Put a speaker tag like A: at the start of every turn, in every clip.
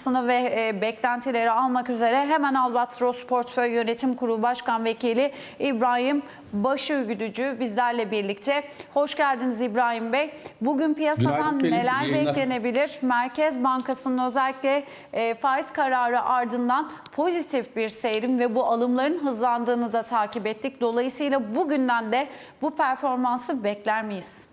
A: Sını ve e, beklentileri almak üzere hemen Albatros Portföy Yönetim Kurulu Başkan Vekili İbrahim Başöğüdücü bizlerle birlikte. Hoş geldiniz İbrahim Bey. Bugün piyasadan
B: Günaydın
A: neler
B: yayınlar.
A: beklenebilir? Merkez Bankası'nın özellikle e, faiz kararı ardından pozitif bir seyrim ve bu alımların hızlandığını da takip ettik. Dolayısıyla bugünden de bu performansı bekler miyiz?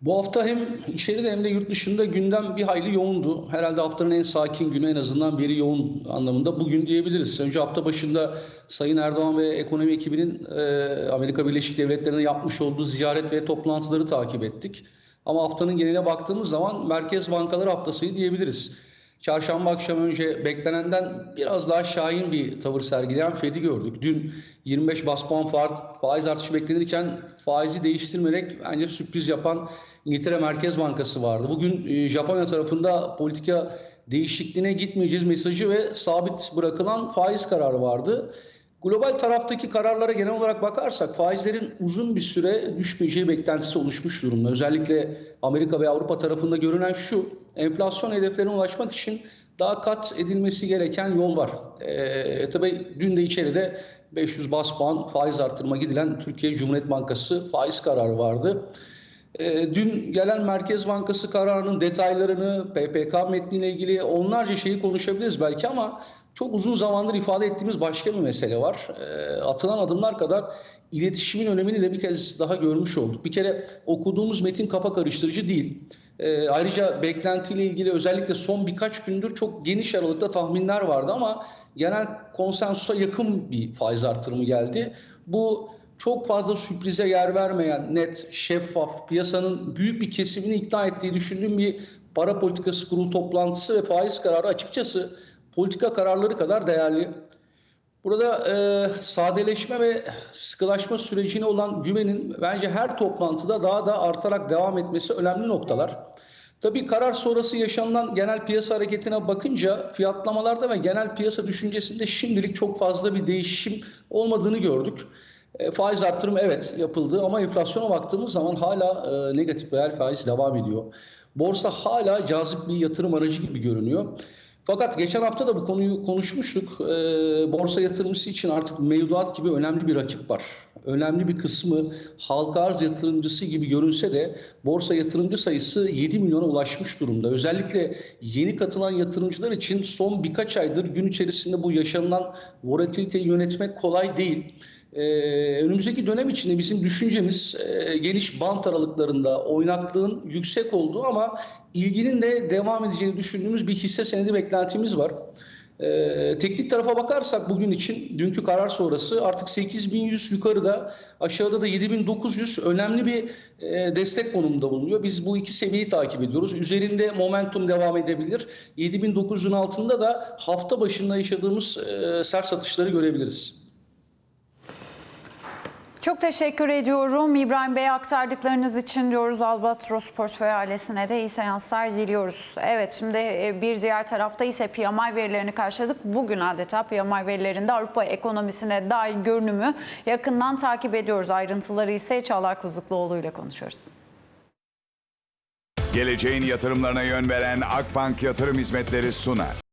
B: Bu hafta hem içeride hem de yurt dışında gündem bir hayli yoğundu. Herhalde haftanın en sakin günü en azından biri yoğun anlamında bugün diyebiliriz. Önce hafta başında Sayın Erdoğan ve ekonomi ekibinin e, Amerika Birleşik Devletleri'ne yapmış olduğu ziyaret ve toplantıları takip ettik. Ama haftanın geneline baktığımız zaman Merkez Bankaları haftasıydı diyebiliriz. Çarşamba akşam önce beklenenden biraz daha şahin bir tavır sergileyen Fed'i gördük. Dün 25 bas puan fa- faiz artışı beklenirken faizi değiştirmerek bence sürpriz yapan İngiltere Merkez Bankası vardı. Bugün e, Japonya tarafında politika değişikliğine gitmeyeceğiz mesajı ve sabit bırakılan faiz kararı vardı. Global taraftaki kararlara genel olarak bakarsak faizlerin uzun bir süre düşmeyeceği beklentisi oluşmuş durumda. Özellikle Amerika ve Avrupa tarafında görünen şu, enflasyon hedeflerine ulaşmak için daha kat edilmesi gereken yol var. Ee, tabii dün de içeride 500 bas puan faiz artırma gidilen Türkiye Cumhuriyet Bankası faiz kararı vardı. E, Dün gelen Merkez Bankası kararının detaylarını, PPK metniyle ilgili onlarca şeyi konuşabiliriz belki ama çok uzun zamandır ifade ettiğimiz başka bir mesele var. E, Atılan adımlar kadar iletişimin önemini de bir kez daha görmüş olduk. Bir kere okuduğumuz metin kafa karıştırıcı değil. E, Ayrıca beklentiyle ilgili özellikle son birkaç gündür çok geniş aralıkta tahminler vardı ama genel konsensusa yakın bir faiz artırımı geldi. Bu çok fazla sürprize yer vermeyen, net, şeffaf, piyasanın büyük bir kesimini ikna ettiği düşündüğüm bir para politikası kurulu toplantısı ve faiz kararı açıkçası politika kararları kadar değerli. Burada e, sadeleşme ve sıkılaşma sürecine olan güvenin bence her toplantıda daha da artarak devam etmesi önemli noktalar. Tabii karar sonrası yaşanılan genel piyasa hareketine bakınca fiyatlamalarda ve genel piyasa düşüncesinde şimdilik çok fazla bir değişim olmadığını gördük. E, faiz artırımı evet yapıldı ama enflasyona baktığımız zaman hala e, negatif reel faiz devam ediyor. Borsa hala cazip bir yatırım aracı gibi görünüyor. Fakat geçen hafta da bu konuyu konuşmuştuk. E, borsa yatırımcısı için artık mevduat gibi önemli bir rakip var. Önemli bir kısmı halka arz yatırımcısı gibi görünse de borsa yatırımcı sayısı 7 milyona ulaşmış durumda. Özellikle yeni katılan yatırımcılar için son birkaç aydır gün içerisinde bu yaşanılan volatiliteyi yönetmek kolay değil. Ee, önümüzdeki dönem içinde bizim düşüncemiz e, geniş bant aralıklarında oynaklığın yüksek olduğu ama ilginin de devam edeceğini düşündüğümüz bir hisse senedi beklentimiz var. Ee, teknik tarafa bakarsak bugün için dünkü karar sonrası artık 8100 yukarıda aşağıda da 7900 önemli bir e, destek konumunda bulunuyor. Biz bu iki seviyeyi takip ediyoruz. Üzerinde momentum devam edebilir. 7900'ün altında da hafta başında yaşadığımız e, sert satışları görebiliriz.
A: Çok teşekkür ediyorum. İbrahim Bey aktardıklarınız için diyoruz Albatros Portföy ailesine de iyi seanslar diliyoruz. Evet şimdi e, bir diğer tarafta ise PMI verilerini karşıladık. Bugün adeta PMI verilerinde Avrupa ekonomisine dair görünümü yakından takip ediyoruz. Ayrıntıları ise Çağlar Kuzukluoğlu ile konuşuyoruz.
C: Geleceğin yatırımlarına yön veren Akbank Yatırım Hizmetleri sunar.